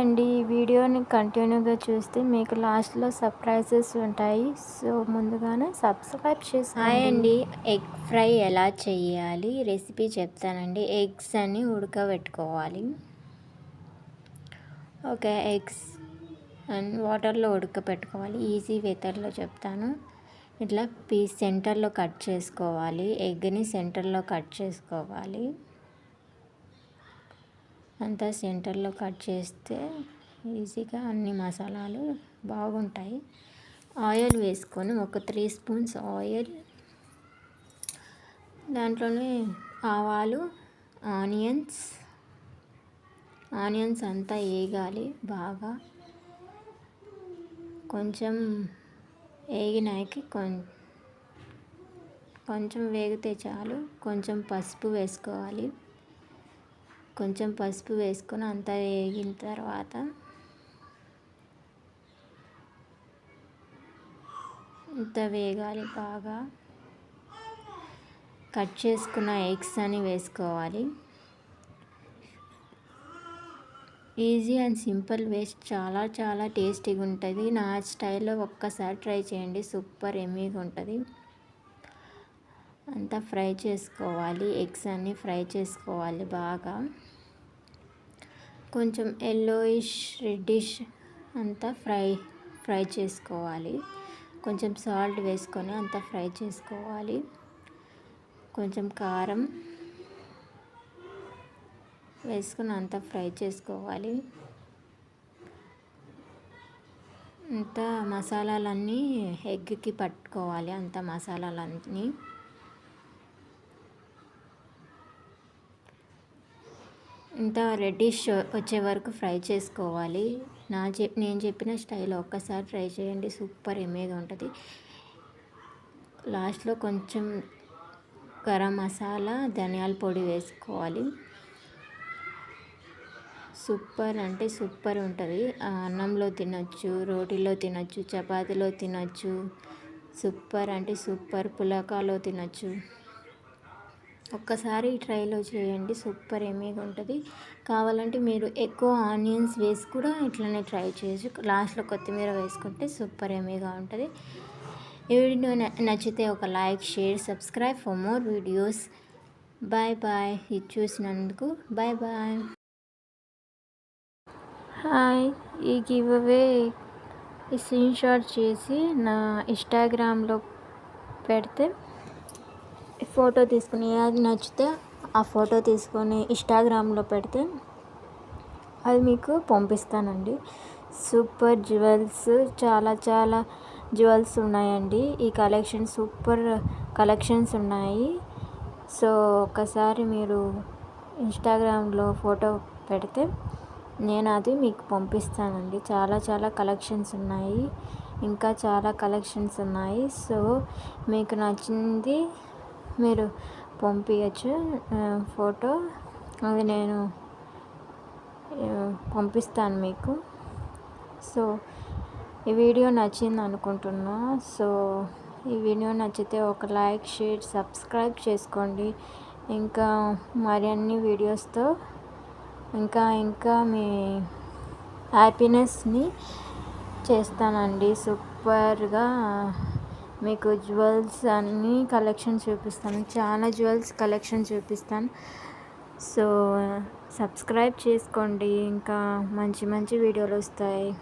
అండి. ఈ వీడియోని కంటిన్యూగా చూస్తే మీకు లాస్ట్లో సర్ప్రైజెస్ ఉంటాయి. సో ముందుగానే సబ్స్క్రైబ్ చేసి హాయ్ అండి. ఎగ్ ఫ్రై ఎలా చేయాలి? రెసిపీ చెప్తానండి. ఎగ్స్ అని ఉడకబెట్టుకోవాలి. ఓకే ఎగ్స్ అండ్ వాటర్లో ఉడకబెట్టుకోవాలి. ఈజీ వెతర్లో చెప్తాను. ఇట్లా పీస్ సెంటర్లో కట్ చేసుకోవాలి. ఎగ్ని సెంటర్లో కట్ చేసుకోవాలి. అంతా సెంటర్లో కట్ చేస్తే ఈజీగా అన్ని మసాలాలు బాగుంటాయి. ఆయిల్ వేసుకొని ఒక త్రీ స్పూన్స్ ఆయిల్ దాంట్లోనే ఆవాలు ఆనియన్స్ ఆనియన్స్ అంతా వేగాలి బాగా. కొంచెం వేగినాకి కొంచెం వేగితే చాలు కొంచెం పసుపు వేసుకోవాలి. కొంచెం పసుపు వేసుకొని అంతా వేగిన తర్వాత ఇంత వేగాలి బాగా. కట్ చేసుకున్న ఎగ్స్ అని వేసుకోవాలి. ఈజీ అండ్ సింపుల్ వేస్ట్ చాలా చాలా టేస్టీగా ఉంటుంది. నా స్టైల్లో ఒక్కసారి ట్రై చేయండి సూపర్ ఎమ్మీగా ఉంటుంది. అంతా ఫ్రై చేసుకోవాలి ఎగ్స్ అన్నీ ఫ్రై చేసుకోవాలి బాగా. కొంచెం ఎల్లోయిష్ రెడ్డిష్ అంతా ఫ్రై ఫ్రై చేసుకోవాలి. కొంచెం సాల్ట్ వేసుకొని అంతా ఫ్రై చేసుకోవాలి. కొంచెం కారం వేసుకొని అంతా ఫ్రై చేసుకోవాలి. అంత మసాలాలన్నీ ఎగ్కి పట్టుకోవాలి అంత మసాలాలన్నీ. ఇంత రెడ్డిష్ వచ్చే వరకు ఫ్రై చేసుకోవాలి. నా చెప్ నేను చెప్పిన స్టైల్ ఒక్కసారి ట్రై చేయండి. సూపర్ ఎమేగా ఉంటుంది. లాస్ట్లో కొంచెం గరం మసాలా ధనియాల పొడి వేసుకోవాలి. సూపర్ అంటే సూపర్ ఉంటుంది. అన్నంలో తినొచ్చు రోటీలో తినొచ్చు చపాతీలో తినొచ్చు. సూపర్ అంటే సూపర్ పులకాలో తినొచ్చు. ఒక్కసారి ట్రైలో చేయండి సూపర్ ఏమీగా ఉంటుంది. కావాలంటే మీరు ఎక్కువ ఆనియన్స్ వేసి కూడా ఇట్లనే ట్రై చేయొచ్చు. లాస్ట్లో కొత్తిమీర వేసుకుంటే సూపర్ ఏమీగా ఉంటుంది. ఈ వీడియో నచ్చితే ఒక like share subscribe for more videos. Bye bye. ఇది చూసినందుకు బాయ్ బాయ్. హాయ్. ఈ గివ్ అవే స్క్రీన్ షాట్ చేసి నా ఇన్స్టాగ్రామ్లో పెడితే ఫోటో తీసుకుని అది నచ్చితే ఆ ఫోటో తీసుకొని ఇన్స్టాగ్రామ్లో పెడితే అది మీకు పంపిస్తానండి. సూపర్ జ్యువెల్స్ చాలా చాలా జ్యువెల్స్ ఉన్నాయండి. ఈ కలెక్షన్ సూపర్ కలెక్షన్స్ ఉన్నాయి. సో ఒకసారి మీరు ఇన్స్టాగ్రామ్లో ఫోటో పెడితే నేను అది మీకు పంపిస్తానండి. చాలా చాలా కలెక్షన్స్ ఉన్నాయి. ఇంకా చాలా కలెక్షన్స్ ఉన్నాయి. సో మీకు నచ్చింది మీరు పంపించచ్చు ఫోటో. అది నేను పంపిస్తాను మీకు. సో ఈ వీడియో నచ్చింది అనుకుంటున్నా. సో ఈ వీడియో నచ్చితే ఒక లైక్ షేర్ సబ్స్క్రైబ్ చేసుకోండి. ఇంకా మరిన్ని వీడియోస్తో ఇంకా ఇంకా మీ హ్యాపీనెస్ని చేస్తానండి. సూపర్గా మీకు జ్యువెల్స్ అన్నీ కలెక్షన్ చూపిస్తాను. చాలా జ్యువెల్స్ కలెక్షన్ చూపిస్తాను. సో సబ్స్క్రైబ్ చేసుకోండి. ఇంకా మంచి మంచి వీడియోలు వస్తాయి.